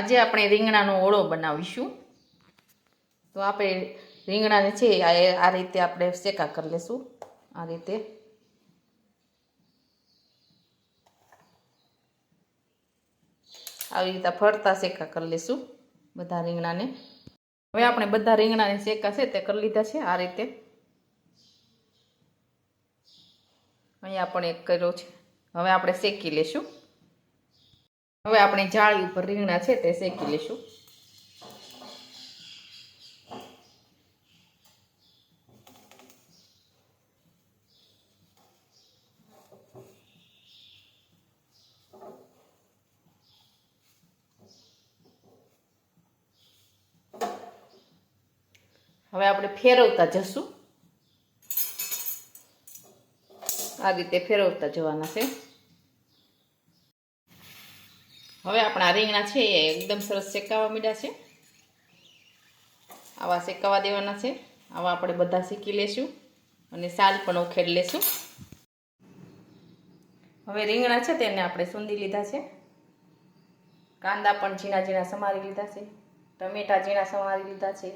આજે આપણે રીંગણાનો ઓળો બનાવીશું. તો આપણે રીંગણાને છે, આ રીતે આપણે શેકા કરી લેશું. આ રીતે. આવી રીતે ફરતા શેકા કરી લેશું બધા રીંગણાને. હવે આપણે બધા રીંગણાને શેકા છે તે કરી લીધા છે આ રીતે. અહીંયા પણ એક કર્યો છે. હવે આપણે શેકી લેશું. હવે આપણે જાળી ઉપર રીંગણા છે તે શેકી લેશું હવે આપણે ફેરવતા જશું. આ રીતે ફેરવતા જવાના છે. હવે આપણા રીંગણા છે એ એકદમ સરસ શેકાવા મીડ્યા છે. આવા શેકાવા દેવાના છે. આવા આપણે બધા શેકી લેશું અને સાલ પણ ઉખેડ લેશું. હવે રીંગણા છે તેને આપણે સૂંધી લીધા છે. કાંદા પણ ઝીણા ઝીણા સમારી લીધા છે. ટમેટા ઝીણા સમારી લીધા છે.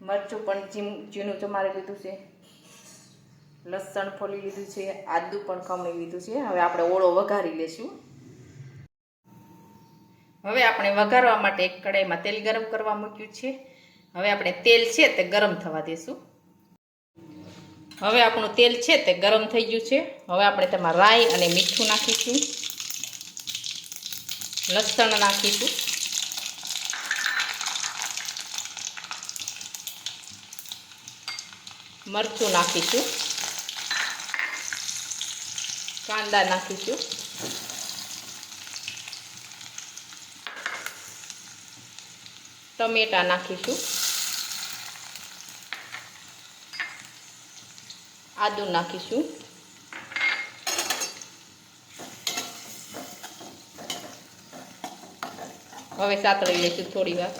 મરચું પણ ઝીણું સમારી લીધું છે. લસણ ફોલી લીધું છે. આદુ પણ ખમણી લીધું છે. હવે આપણે ઓળો વઘારી લેશું. હવે આપણે વઘારવા માટે એક કડાઈમાં તેલ ગરમ કરવા મૂક્યું છે. હવે આપણે તેલ છે તે ગરમ થવા દેશું. હવે આપણું તેલ છે તે ગરમ થઈ ગયું છે. હવે આપણે તેમાં રાઈ અને મીઠું નાખીશું. લસણ નાખીશું. મરચું નાખીશું. કાંદા નાખીશું. ટમેટા નાખીશું. આદુ નાખીશું. હવે સાતળી લઈશું થોડી વાર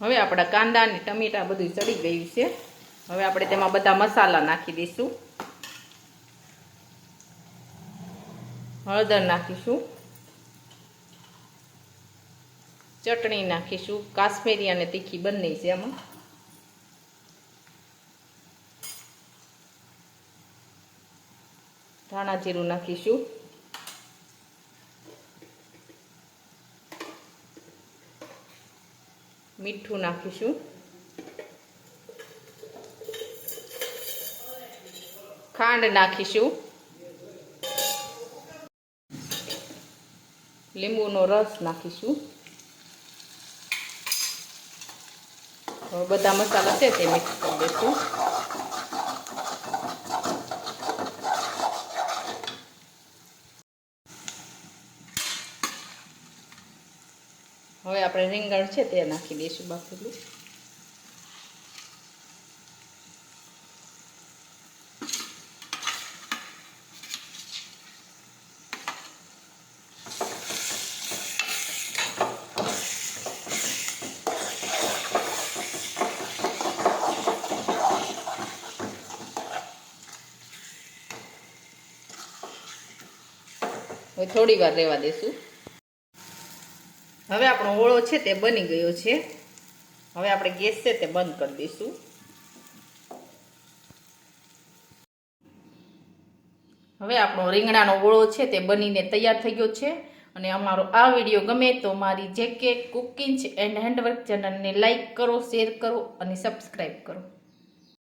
હવે આપણા કાંદા ને ટમેટા બધું ચડી ગયું છે. હવે આપણે તેમાં બધા મસાલા નાખી દઈશું. હળદર નાખીશું. ચટણી નાખીશું. કાશ્મીરી અને તીખી બંને છે આમાં. ધાણા જીરું નાખીશું. મીઠું નાખીશું. ખાંડ નાખીશું. લીંબુનો રસ નાખીશું. બધા મસાલા છે તે મિક્સ કરી દઈશું. હવે આપણે રીંગણ છે તે નાખી દઈશું બાફેલું. હવે થોડી વાર રહેવા દઈશું હવે આપણો ઓળો છે તે બની ગયો છે. હવે આપણે ગેસ છે તે બંધ કરી દઈશું. હવે આપણો રીંગણાનો ઓળો છે તે બનીને તૈયાર થઈ ગયો છે. અને અમારો આ વીડિયો ગમે તો મારી જેકે કુકિંગ એન્ડ હેન્ડવર્ક ચેનલને લાઇક કરો, શેર કરો અને સબસ્ક્રાઈબ કરો.